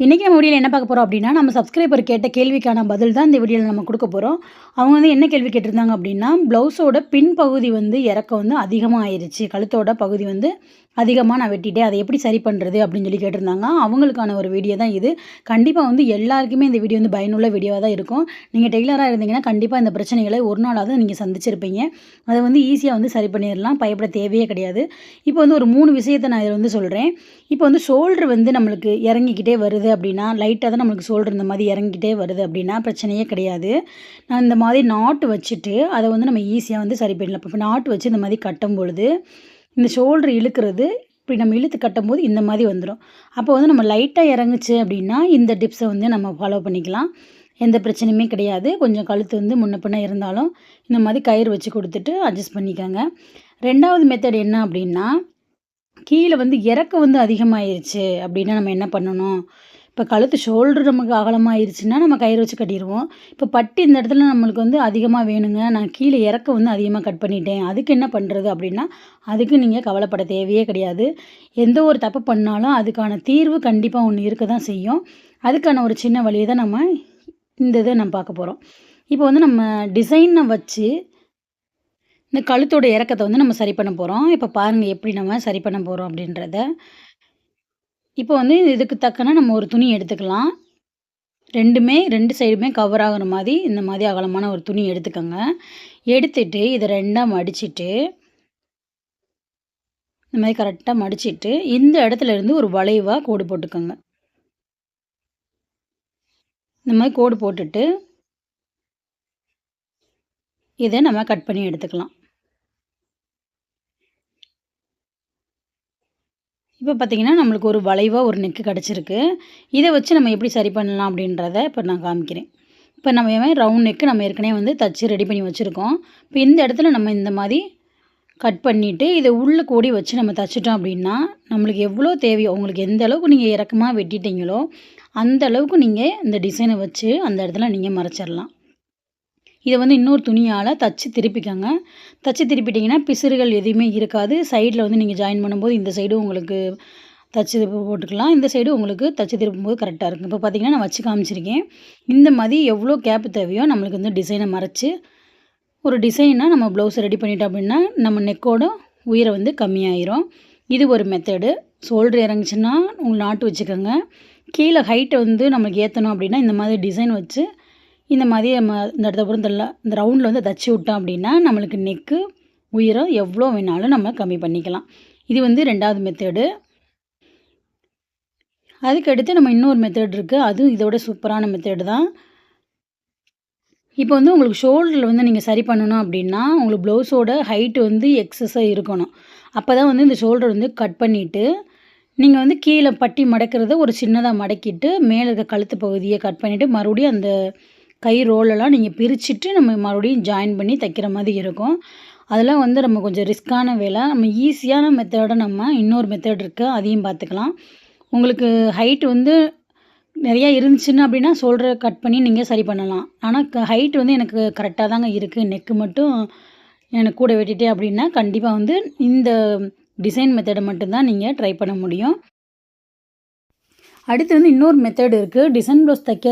இன்றைக்கி நம்ம வீடியோவில் என்ன பார்க்க போகிறோம் அப்படின்னா நம்ம சப்ஸ்கிரைபர் கேட்ட கேள்விக்கான பதில் தான் இந்த வீடியோவில் நம்ம கொடுக்க போகிறோம் அவங்க வந்து என்ன கேள்வி கேட்டிருந்தாங்க அப்படின்னா ப்ளவுஸோட பின்பகுதி வந்து இறக்கம் வந்து அதிகமாக ஆயிடுச்சு கழுத்தோட பகுதி வந்து அதிகமாக நான் வெட்டிட்டேன். அதை எப்படி சரி பண்ணுறது அப்படின்னு சொல்லி கேட்டிருந்தாங்க. அவங்களுக்கான ஒரு வீடியோ தான் இது. கண்டிப்பாக வந்து எல்லாருக்குமே இந்த வீடியோ வந்து பயனுள்ள வீடியோவாக தான் இருக்கும். நீங்கள் டெய்லராக இருந்தீங்கன்னா கண்டிப்பாக இந்த பிரச்சனைகளை ஒரு நாளாவது நீங்கள் சந்திச்சிருப்பீங்க. அதை வந்து ஈஸியாக வந்து சரி பண்ணிடலாம். பயப்பட தேவையே கிடையாது. இப்போ வந்து ஒரு மூணு விஷயத்தை நான் இதில் வந்து சொல்கிறேன் இப்போ வந்து ஷோல்டர் வந்து நம்மளுக்கு இறங்கிக்கிட்டே வருது அப்படின்னா லைட்டாக தான் நம்மளுக்கு ஷோல்டர் இந்த மாதிரி இறங்கிக்கிட்டே வருது அப்படின்னா பிரச்சனையே கிடையாது. நான் இந்த மாதிரி நாட்டு வச்சுட்டு அதை வந்து நம்ம ஈஸியாக வந்து சரி பண்ணிடலாம். இப்போ நாட்டு வச்சு இந்த மாதிரி கட்டும் பொழுது இந்த ஷோல்டர் இழுக்கிறது இப்படி நம்ம இழுத்து கட்டும்போது இந்த மாதிரி வந்துடும் அப்போ வந்து நம்ம லைட்டாக இறங்குச்சு அப்படின்னா இந்த டிப்ஸை வந்து நம்ம ஃபாலோ பண்ணிக்கலாம். எந்த பிரச்சனையுமே கிடையாது. கொஞ்சம் கழுத்து வந்து முன்ன பின்ன இருந்தாலும் இந்த மாதிரி கயிறு வச்சு கொடுத்துட்டு அட்ஜஸ்ட் பண்ணிக்கோங்க. ரெண்டாவது மெத்தட் என்ன அப்படின்னா கீழே வந்து இறக்கம் வந்து அதிகமாகிருச்சு அப்படின்னா நம்ம என்ன பண்ணணும்? இப்போ கழுத்து ஷோல்டர் நமக்கு அகலமாகிருச்சுன்னா நம்ம கயிறு வச்சு கட்டிடுவோம் இப்போ பட்டி இந்த இடத்துல நம்மளுக்கு வந்து அதிகமாக வேணுங்க. நான் கீழே இறக்க வந்து அதிகமாக கட் பண்ணிட்டேன். அதுக்கு என்ன பண்ணுறது அப்படின்னா அதுக்கு நீங்கள் கவலைப்பட தேவையே கிடையாது. எந்த ஒரு தப்பு பண்ணாலும் அதுக்கான தீர்வு கண்டிப்பாக ஒன்று இருக்க தான் செய்யும். அதுக்கான ஒரு சின்ன வழியை தான் நம்ம இந்த இதை நம்ம பார்க்க போகிறோம் இப்போ வந்து நம்ம டிசைனை வச்சு இந்த கழுத்தோட இறக்கத்தை வந்து நம்ம சரி பண்ண போகிறோம் இப்போ பாருங்கள் எப்படி நம்ம சரி பண்ண போகிறோம் அப்படின்றத. இப்போ வந்து இதுக்கு தக்கன நம்ம ஒரு துணி எடுத்துக்கலாம். ரெண்டுமே ரெண்டு சைடுமே கவர் ஆகிற மாதிரி இந்த மாதிரி அகலமான ஒரு துணி எடுத்துக்கோங்க. எடுத்துட்டு இதை ரெண்டாக மடிச்சுட்டு இந்த மாதிரி கரெக்டாக மடிச்சுட்டு இந்த இடத்துல இருந்து ஒரு வளைவாக கோடு போட்டுக்கோங்க. இந்த மாதிரி கோடு போட்டுட்டு இதை நம்ம கட் பண்ணி எடுத்துக்கலாம். இப்போ பார்த்திங்கன்னா நம்மளுக்கு ஒரு வளைவாக ஒரு நெக்கு கிடச்சிருக்கு. இதை வச்சு நம்ம எப்படி சரி பண்ணலாம் அப்படின்றத இப்போ நான் காமிக்கிறேன். இப்போ நம்ம ரவுண்ட் நெக்கு நம்ம ஏற்கனவே வந்து தச்சு ரெடி பண்ணி வச்சுருக்கோம். இப்போ இந்த இடத்துல நம்ம இந்த மாதிரி கட் பண்ணிவிட்டு இதை உள்ளே கூடி வச்சு நம்ம தைச்சிட்டோம் அப்படின்னா நம்மளுக்கு எவ்வளோ தேவையோ உங்களுக்கு எந்த அளவுக்கு நீங்கள் இறக்கமாக வெட்டிட்டீங்களோ அந்த அளவுக்கு நீங்கள் இந்த டிசைனை வச்சு அந்த இடத்துல நீங்கள் மறைச்சிடலாம். இதை வந்து இன்னொரு துணியால் தச்சு திருப்பிக்கோங்க. தச்சு திருப்பிட்டிங்கன்னா பிசுறுகள் எதுவுமே இருக்காது. சைடில் வந்து நீங்கள் ஜாயின் பண்ணும்போது இந்த சைடு உங்களுக்கு தச்சு போட்டுக்கலாம். இந்த சைடு உங்களுக்கு தச்சு திருப்பும்போது கரெக்டாக இருக்கும். இப்போ பார்த்திங்கன்னா நான் வச்சு காமிச்சிருக்கேன். இந்த மாதிரி எவ்வளோ கேப்பு தேவையோ நம்மளுக்கு வந்து டிசைனை மறைச்சி ஒரு டிசைனாக நம்ம ப்ளவுஸை ரெடி பண்ணிட்டோம் அப்படின்னா நம்ம நெக்கோட உயிரை வந்து கம்மியாயிரும். இது ஒரு மெத்தடு ஷோல்டர் இறங்குச்சுன்னா உங்களுக்கு நாட்டு வச்சுக்கோங்க. கீழே ஹைட்டை வந்து நம்மளுக்கு ஏற்றணும் அப்படின்னா இந்த மாதிரி டிசைன் வச்சு இந்த மாதிரி நம்ம இந்த இடத்த பொறுத்த இந்த ரவுண்டில் வந்து தச்சு விட்டோம் அப்படின்னா நம்மளுக்கு நெக்கு உயரம் எவ்வளோ வேணாலும் நம்ம கம்மி பண்ணிக்கலாம். இது வந்து ரெண்டாவது மெத்தடு அதுக்கடுத்து நம்ம இன்னொரு மெத்தேட் இருக்குது அதுவும் இதோட சூப்பரான மெத்தேடு தான். இப்போ வந்து உங்களுக்கு ஷோல்டரில் வந்து நீங்கள் சரி பண்ணணும் அப்படின்னா உங்களுக்கு ப்ளவுஸோட ஹைட்டு வந்து எக்ஸஸாக இருக்கணும். அப்போ தான் வந்து இந்த ஷோல்டர் வந்து கட் பண்ணிவிட்டு நீங்கள் வந்து கீழே பட்டி மடக்கிறத ஒரு சின்னதாக மடக்கிட்டு மேலே இருக்க கழுத்து பகுதியை கட் பண்ணிவிட்டு மறுபடியும் அந்த கை ரோலெல்லாம் நீங்கள் பிரிச்சுட்டு நம்ம மறுபடியும் ஜாயின் பண்ணி தைக்கிற மாதிரி இருக்கும். அதெல்லாம் வந்து நம்ம கொஞ்சம் ரிஸ்க்கான வேலை. நம்ம ஈஸியான மெத்தடை நம்ம இன்னொரு மெத்தட் இருக்குது அதையும் பார்த்துக்கலாம். உங்களுக்கு ஹைட் வந்து நிறையா இருந்துச்சுன்னா அப்படின்னா சொல்கிற கட் பண்ணி நீங்கள் சரி பண்ணலாம். ஆனால் க ஹைட் வந்து எனக்கு கரெக்டாக தாங்க இருக்குது நெக்கு மட்டும் எனக்கு கூட வெட்டிட்டே அப்படின்னா கண்டிப்பாக வந்து இந்த டிசைன் மெத்தடை மட்டும்தான் நீங்கள் ட்ரை பண்ண முடியும். அடுத்து வந்து இன்னொரு மெத்தட் இருக்குது டிசைன் ப்ளவுஸ் தைக்க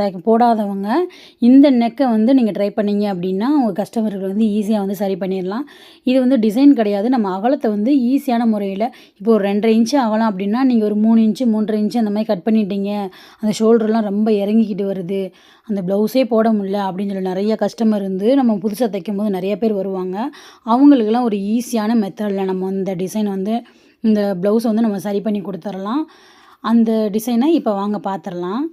தைக்க போடாதவங்க இந்த நெக்கை வந்து நீங்கள் ட்ரை பண்ணீங்க அப்படின்னா உங்கள் கஸ்டமர்கள் வந்து ஈஸியாக வந்து சரி பண்ணிடலாம். இது வந்து டிசைன் கிடையாது. நம்ம அகலத்தை வந்து ஈஸியான முறையில் இப்போ ஒரு ரெண்டரை இன்ச்சு அகலம் அப்படின்னா நீங்கள் ஒரு மூணு இன்ச்சு மூன்றரை இன்ச்சு அந்த மாதிரி கட் பண்ணிட்டீங்க. அந்த ஷோல்டர்லாம் ரொம்ப இறங்கிக்கிட்டு வருது. அந்த ப்ளவுஸே போட முடியல அப்படின்னு சொல்லி நிறைய கஸ்டமர் வந்து நம்ம புதுசாக தைக்கும் போது நிறைய பேர் வருவாங்க. அவங்களுக்கெல்லாம் ஒரு ஈஸியான மெத்தடில் நம்ம இந்த டிசைன் வந்து இந்த ப்ளவுஸை வந்து நம்ம சரி பண்ணி கொடுத்துடலாம். அந்த டிசைனை இப்போ வாங்க பார்த்துடலாம்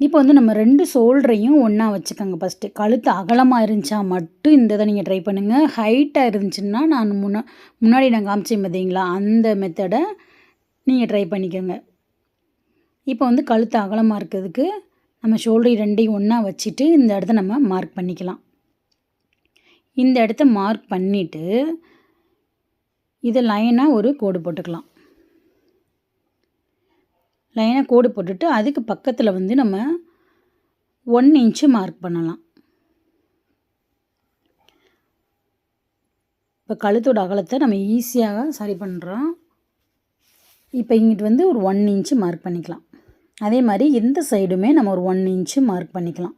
இப்போ வந்து நம்ம ரெண்டு ஷோல்டரையும் ஒன்றா வச்சுக்கோங்க ஃபஸ்ட்டு கழுத்து அகலமாக இருந்துச்சா மட்டும் இந்த இதை நீங்கள் ட்ரை பண்ணுங்கள் ஹைட்டாக இருந்துச்சுன்னா நான் முன்னா முன்னாடி நான் காமிச்சேன் பார்த்தீங்களா அந்த மெத்தடை நீங்கள் ட்ரை பண்ணிக்கோங்க. இப்போ வந்து கழுத்து அகலமாக இருக்கிறதுக்கு நம்ம ஷோல்டர் ரெண்டையும் ஒன்றா வச்சுட்டு இந்த இடத்த நம்ம மார்க் பண்ணிக்கலாம். இந்த இடத்த மார்க் பண்ணிவிட்டு இதை லைனாக ஒரு கோடு போட்டுக்கலாம். லைனாக கோடு போட்டுட்டு அதுக்கு பக்கத்தில் வந்து நம்ம ஒன் இன்ச்சு மார்க் பண்ணலாம். இப்போ கழுத்தோட அகலத்தை நம்ம ஈஸியாக சரி பண்ணுறோம் இப்போ இங்கிட்டு வந்து ஒரு ஒன் இன்ச்சு மார்க் பண்ணிக்கலாம். அதே மாதிரி இந்த சைடுமே நம்ம ஒரு ஒன் இன்ச்சு மார்க் பண்ணிக்கலாம்.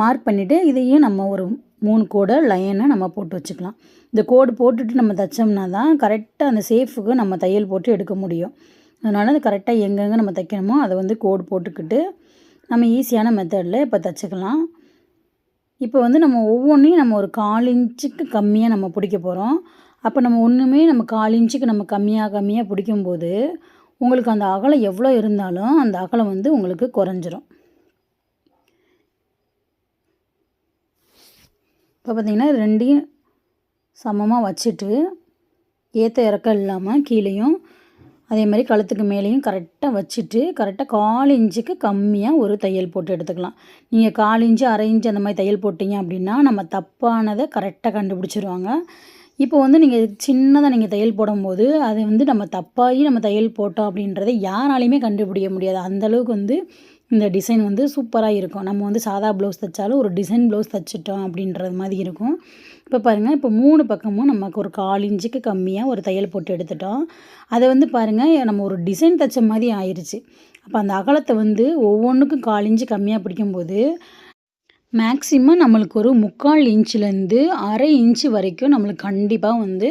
மார்க் பண்ணிவிட்டு இதையும் நம்ம ஒரு மூணு கோடை லைனை நம்ம போட்டு வச்சுக்கலாம். இந்த கோடு போட்டுட்டு நம்ம தைச்சோம்னா தான் கரெக்டாக அந்த சேஃபுக்கு நம்ம தையல் போட்டு எடுக்க முடியும். அதனால் அது கரெக்டாக எங்கெங்கே நம்ம தைக்கணுமோ அதை வந்து கோடு போட்டுக்கிட்டு நம்ம ஈஸியான மெத்தடில் இப்போ தைச்சிக்கலாம். இப்போ வந்து நம்ம ஒவ்வொன்றையும் நம்ம ஒரு கால் இன்ச்சுக்கு கம்மியாக நம்ம பிடிக்க போகிறோம் அப்போ நம்ம ஒன்றுமே நம்ம கால் இன்ச்சுக்கு நம்ம கம்மியாக கம்மியாக பிடிக்கும்போது உங்களுக்கு அந்த அகலம் எவ்வளோ இருந்தாலும் அந்த அகலம் வந்து உங்களுக்கு குறைஞ்சிரும். இப்போ பார்த்திங்கன்னா ரெண்டையும் சமமாக வச்சுட்டு ஏற்ற இறக்கம் இல்லாமல் கீழேயும் அதே மாதிரி கழுத்துக்கு மேலேயும் கரெக்டாக வச்சுட்டு கரெக்டாக கால் இன்ச்சுக்கு கம்மியாக ஒரு தையல் போட்டு எடுத்துக்கலாம். நீங்கள் கால் இன்ச்சு அரை இன்ச்சு அந்த மாதிரி தையல் போட்டிங்க அப்படின்னா நம்ம தப்பானதை கரெக்டாக கண்டுபிடிச்சிருவாங்க. இப்போ வந்து நீங்கள் சின்னதாக நீங்கள் தையல் போடும்போது அது வந்து நம்ம தப்பாகி நம்ம தையல் போட்டோம் அப்படின்றத யாராலையுமே கண்டுபிடிக்க முடியாது. அந்தளவுக்கு வந்து இந்த டிசைன் வந்து சூப்பராக இருக்கும். நம்ம வந்து சாதா ப்ளவுஸ் தைச்சாலும் ஒரு டிசைன் ப்ளவுஸ் தைச்சிட்டோம் அப்படின்றது மாதிரி இருக்கும். இப்போ பாருங்கள் இப்போ மூணு பக்கமும் நமக்கு ஒரு கால் இன்ச்சுக்கு கம்மியாக ஒரு தையல் போட்டு எடுத்துட்டோம். அதை வந்து பாருங்கள் நம்ம ஒரு டிசைன் தைச்ச மாதிரி ஆயிடுச்சு அப்போ அந்த அகலத்தை வந்து ஒவ்வொன்றுக்கும் கால் இன்ச்சு கம்மியாக பிடிக்கும்போது மேக்ஸிமம் நம்மளுக்கு ஒரு முக்கால் இன்ச்சுலேருந்து அரை இன்ச்சு வரைக்கும் நம்மளுக்கு கண்டிப்பாக வந்து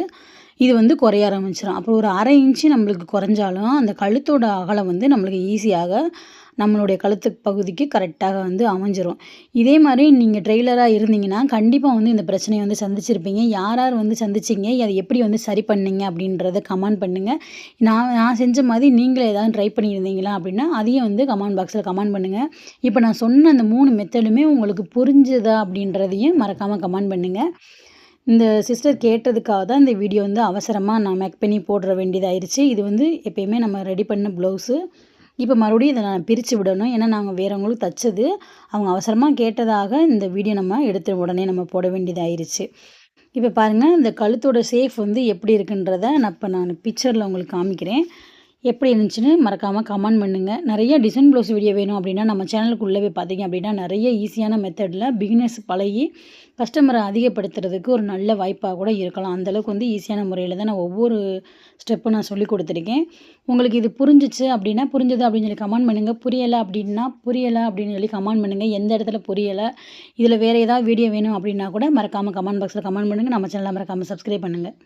இது வந்து குறைய ஆரம்பிச்சிடும் அப்புறம் ஒரு அரை இன்ச்சு நம்மளுக்கு குறைஞ்சாலும் அந்த கழுத்தோட அகலம் வந்து நம்மளுக்கு ஈஸியாக நம்மளுடைய கழுத்து பகுதிக்கு கரெக்டாக வந்து அமைஞ்சிரும். இதே மாதிரி நீங்கள் ட்ரெய்லராக இருந்தீங்கன்னா கண்டிப்பாக வந்து இந்த பிரச்சனையை வந்து சந்திச்சிருப்பீங்க. யார் யார் வந்து சந்திச்சிங்க? அதை எப்படி வந்து சரி பண்ணீங்க? அப்படின்றத கமெண்ட் பண்ணுங்கள் நான் நான் செஞ்ச மாதிரி நீங்களே ஏதாவது ட்ரை பண்ணியிருந்தீங்களா அப்படின்னா அதையும் வந்து கமெண்ட் பாக்ஸில் கமெண்ட் பண்ணுங்கள் இப்போ நான் சொன்ன அந்த மூணு மெத்தடுமே உங்களுக்கு புரிஞ்சுதா அப்படின்றதையும் மறக்காமல் கமெண்ட் பண்ணுங்கள் இந்த சிஸ்டர் கேட்டதுக்காக தான் இந்த வீடியோ வந்து அவசரமாக நான் மேக் பண்ணி போடுற வேண்டியதாயிருச்சு. இது வந்து எப்பயுமே நம்ம ரெடி பண்ண ப்ளவுஸு இப்போ மறுபடியும் இதை நான் பிரித்து விடணும். ஏன்னா நாங்கள் வேறவங்களுக்கு தைச்சது. அவங்க அவசரமாக கேட்டதாக இந்த வீடியோ நம்ம எடுத்து உடனே நம்ம போட வேண்டியதாயிருச்சு. இப்போ பாருங்கள் இந்த கழுத்தோட சேஃப் வந்து எப்படி இருக்குன்றத நான் இப்போ நான் பிக்சரில் உங்களுக்கு காமிக்கிறேன். எப்படி இருந்துச்சுன்னு மறக்காமல் கமெண்ட் பண்ணுங்கள் நிறைய டிசைன் ப்ளவுஸ் வீடியோ வேணும் அப்படின்னா நம்ம சேனலுக்குள்ளே போய் பார்த்தீங்க அப்படின்னா நிறைய ஈஸியான மெத்தடில் பிகினர்ஸ் பழகி கஸ்டமரை அதிகப்படுத்துறதுக்கு ஒரு நல்ல வாய்ப்பாக கூட இருக்கலாம். அந்தளவுக்கு வந்து ஈஸியான முறையில் தான் நான் ஒவ்வொரு ஸ்டெப்பும் நான் சொல்லி கொடுத்துருக்கேன். உங்களுக்கு இது புரிஞ்சிச்சு அப்படின்னா புரிஞ்சது அப்படின்னு சொல்லி கமெண்ட் பண்ணுங்கள் புரியலை அப்படின்னா புரியலை அப்படின்னு சொல்லி கமெண்ட் பண்ணுங்கள் எந்த இடத்துல புரியலை இதில் வேறு ஏதாவது வீடியோ வேணும் அப்படின்னா கூட மறக்காமல் கமெண்ட் பாக்ஸில் கமெண்ட் பண்ணுங்கள் நம்ம சேனலை மறக்காமல் சப்ஸ்கிரைப் பண்ணுங்கள்